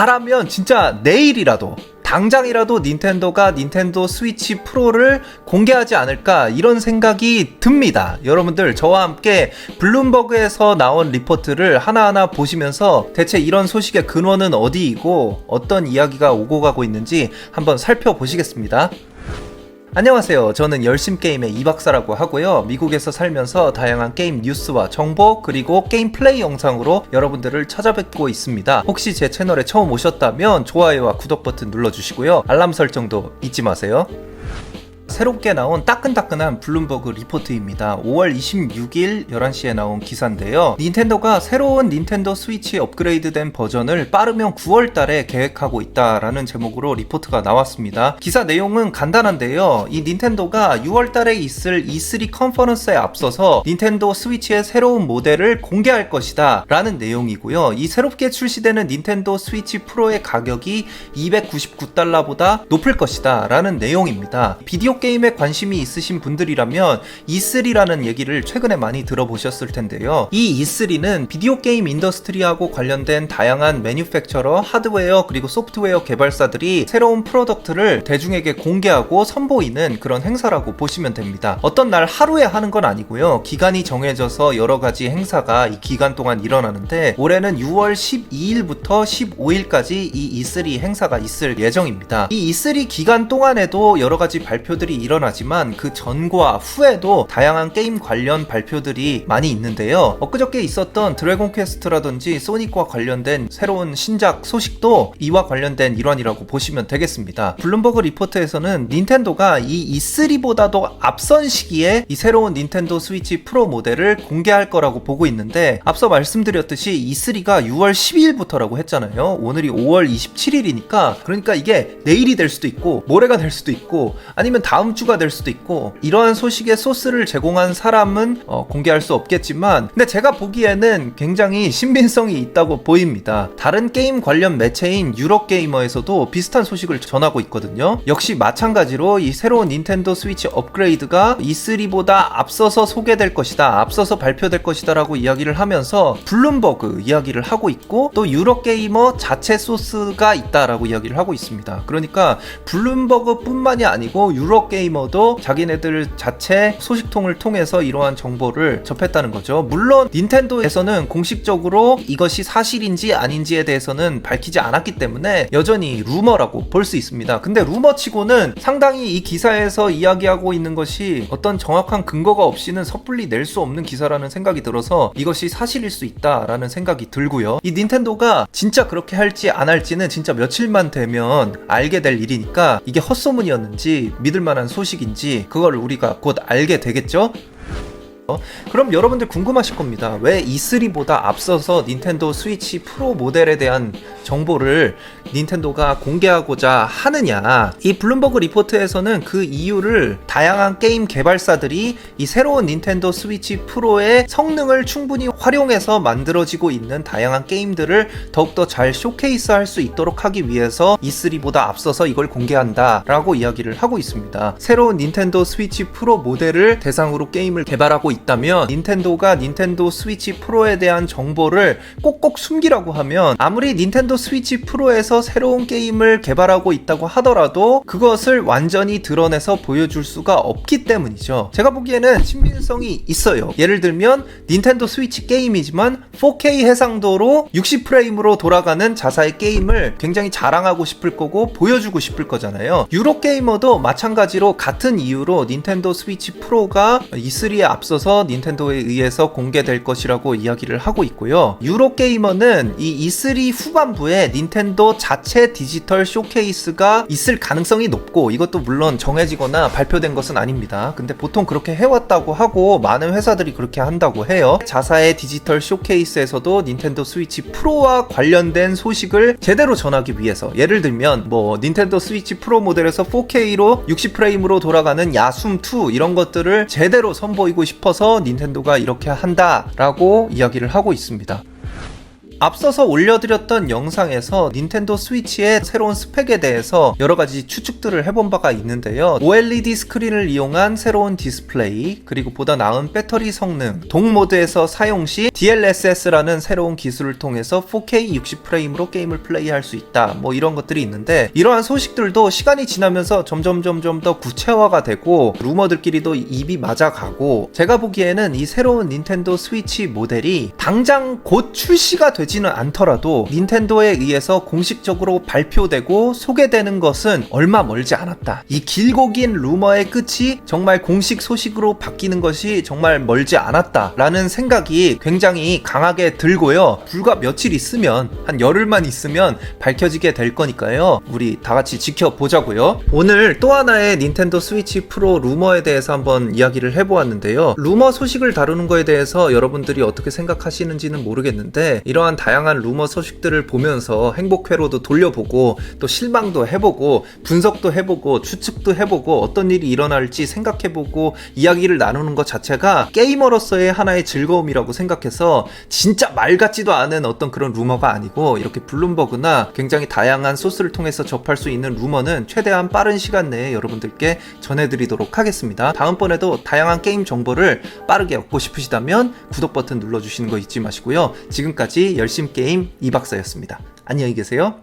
잘하면 진짜 내일이라도 당장이라도 닌텐도가 닌텐도 스위치 프로를 공개하지 않을까 이런 생각이 듭니다. 여러분들 저와 함께 블룸버그에서 나온 리포트를 하나하나 보시면서 대체 이런 소식의 근원은 어디이고 어떤 이야기가 오고 가고 있는지 한번 살펴보시겠습니다. 안녕하세요. 저는 열심게임의 이박사라고 하고요. 미국에서 살면서 다양한 게임 뉴스와 정보 그리고 게임 플레이 영상으로 여러분들을 찾아뵙고 있습니다. 혹시 제 채널에 처음 오셨다면 좋아요와 구독 버튼 눌러주시고요. 알람 설정도 잊지 마세요. 새롭게 나온 따끈따끈한 블룸버그 리포트입니다. 5월 26일 11시에 나온 기사인데요. 닌텐도가 새로운 닌텐도 스위치 업그레이드된 버전을 빠르면 9월 달에 계획하고 있다라는 제목으로 리포트가 나왔습니다. 기사 내용은 간단한데요. 이 닌텐도가 6월 달에 있을 E3 컨퍼런스에 앞서서 닌텐도 스위치의 새로운 모델을 공개할 것이다 라는 내용이고요. 이 새롭게 출시되는 닌텐도 스위치 프로의 가격이 299달러보다 높을 것이다 라는 내용입니다. 비디오 게임에 관심이 있으신 분들이라면 E3라는 얘기를 최근에 많이 들어보셨을 텐데요. 이 E3는 비디오 게임 인더스트리하고 관련된 다양한 매뉴팩처러, 하드웨어 그리고 소프트웨어 개발사들이 새로운 프로덕트를 대중에게 공개하고 선보이는 그런 행사라고 보시면 됩니다. 어떤 날 하루에 하는 건 아니고요. 기간이 정해져서 여러 가지 행사가 이 기간 동안 일어나는데 올해는 6월 12일부터 15일까지 이 E3 행사가 있을 예정입니다. 이 E3 기간 동안에도 여러 가지 발표들이 일어나지만 그 전과 후에도 다양한 게임 관련 발표들이 많이 있는데요. 엊그저께 있었던 드래곤 퀘스트라든지 소닉과 관련된 새로운 신작 소식도 이와 관련된 일환이라고 보시면 되겠습니다. 블룸버그 리포트에서는 닌텐도가 이 E3보다도 앞선 시기에 이 새로운 닌텐도 스위치 프로 모델을 공개할 거라고 보고 있는데 앞서 말씀드렸듯이 E3가 6월 12일부터라고 했잖아요. 오늘이 5월 27일이니까 그러니까 이게 내일이 될 수도 있고 모레가 될 수도 있고 아니면 다음 주가 될 수도 있고 이러한 소식의 소스를 제공한 사람은 어, 공개할 수 없겠지만 근데 제가 보기에는 굉장히 신빙성이 있다고 보입니다. 다른 게임 관련 매체인 유럽게이머에서도 비슷한 소식을 전하고 있거든요. 역시 마찬가지로 이 새로운 닌텐도 스위치 업그레이드가 E3보다 앞서서 소개될 것이다. 앞서서 발표될 것이다라고 이야기를 하면서 블룸버그 이야기를 하고 있고 또 유럽게이머 자체 소스가 있다라고 이야기를 하고 있습니다. 그러니까 블룸버그뿐만이 아니고 유럽 게이머도 자기네들 자체 소식통을 통해서 이러한 정보를 접했다는 거죠. 물론 닌텐도에서는 공식적으로 이것이 사실인지 아닌지에 대해서는 밝히지 않았기 때문에 여전히 루머라고 볼 수 있습니다. 근데 루머치고는 상당히 이 기사에서 이야기하고 있는 것이 어떤 정확한 근거가 없이는 섣불리 낼 수 없는 기사라는 생각이 들어서 이것이 사실일 수 있다라는 생각이 들고요. 이 닌텐도가 진짜 그렇게 할지 안 할지는 진짜 며칠만 되면 알게 될 일이니까 이게 헛소문이었는지 믿을 만한 소식인지 그걸 우리가 곧 알게 되겠죠? 그럼 여러분들 궁금하실 겁니다. 왜 E3보다 앞서서 닌텐도 스위치 프로 모델에 대한 정보를 닌텐도가 공개하고자 하느냐. 이 블룸버그 리포트에서는 그 이유를 다양한 게임 개발사들이 이 새로운 닌텐도 스위치 프로의 성능을 충분히 활용해서 만들어지고 있는 다양한 게임들을 더욱더 잘 쇼케이스 할 수 있도록 하기 위해서 E3보다 앞서서 이걸 공개한다 라고 이야기를 하고 있습니다. 새로운 닌텐도 스위치 프로 모델을 대상으로 게임을 개발하고 있 다면 닌텐도가 닌텐도 스위치 프로에 대한 정보를 꼭꼭 숨기라고 하면 아무리 닌텐도 스위치 프로에서 새로운 게임을 개발하고 있다고 하더라도 그것을 완전히 드러내서 보여줄 수가 없기 때문이죠. 제가 보기에는 신빙성이 있어요. 예를 들면 닌텐도 스위치 게임이지만 4K 해상도로 60프레임으로 돌아가는 자사의 게임을 굉장히 자랑하고 싶을 거고 보여주고 싶을 거잖아요. 유로 게이머도 마찬가지로 같은 이유로 닌텐도 스위치 프로가 E3에 앞서서 닌텐도에 의해서 공개될 것이라고 이야기를 하고 있고요. 유로 게이머는 이 E3 후반부에 닌텐도 자체 디지털 쇼케이스가 있을 가능성이 높고 이것도 물론 정해지거나 발표된 것은 아닙니다. 근데 보통 그렇게 해왔다고 하고 많은 회사들이 그렇게 한다고 해요. 자사의 디지털 쇼케이스에서도 닌텐도 스위치 프로와 관련된 소식을 제대로 전하기 위해서 예를 들면 뭐 닌텐도 스위치 프로 모델에서 4K로 60프레임으로 돌아가는 야숨2 이런 것들을 제대로 선보이고 싶어서 닌텐도가 이렇게 한다라고 이야기를 하고 있습니다. 앞서서 올려드렸던 영상에서 닌텐도 스위치의 새로운 스펙에 대해서 여러 가지 추측들을 해본 바가 있는데요. OLED 스크린을 이용한 새로운 디스플레이, 그리고 보다 나은 배터리 성능, 동 모드에서 사용 시 DLSS라는 새로운 기술을 통해서 4K 60프레임으로 게임을 플레이할 수 있다. 뭐 이런 것들이 있는데 이러한 소식들도 시간이 지나면서 점점 점점 더 구체화가 되고 루머들끼리도 입이 맞아가고 제가 보기에는 이 새로운 닌텐도 스위치 모델이 당장 곧 출시가 되지 는 않더라도 닌텐도에 의해서 공식적으로 발표되고 소개되는 것은 얼마 멀지 않았다. 이 길고 긴 루머의 끝이 정말 공식 소식으로 바뀌는 것이 정말 멀지 않았다라는 생각이 굉장히 강하게 들고요. 불과 며칠 있으면 한 열흘만 있으면 밝혀지게 될 거니까요. 우리 다 같이 지켜보자고요. 오늘 또 하나의 닌텐도 스위치 프로 루머에 대해서 한번 이야기를 해보았는데요. 루머 소식을 다루는 거에 대해서 여러분들이 어떻게 생각하시는지는 모르겠는데 이러한 다양한 루머 소식들을 보면서 행복회로도 돌려보고 또 실망도 해보고 분석도 해보고 추측도 해보고 어떤 일이 일어날지 생각해보고 이야기를 나누는 것 자체가 게이머로서의 하나의 즐거움이라고 생각해서 진짜 말 같지도 않은 어떤 그런 루머가 아니고 이렇게 블룸버그나 굉장히 다양한 소스를 통해서 접할 수 있는 루머는 최대한 빠른 시간 내에 여러분들께 전해드리도록 하겠습니다. 다음번에도 다양한 게임 정보를 빠르게 얻고 싶으시다면 구독 버튼 눌러주시는 거 잊지 마시고요. 지금까지 열 결심게임 이박사였습니다. 안녕히 계세요.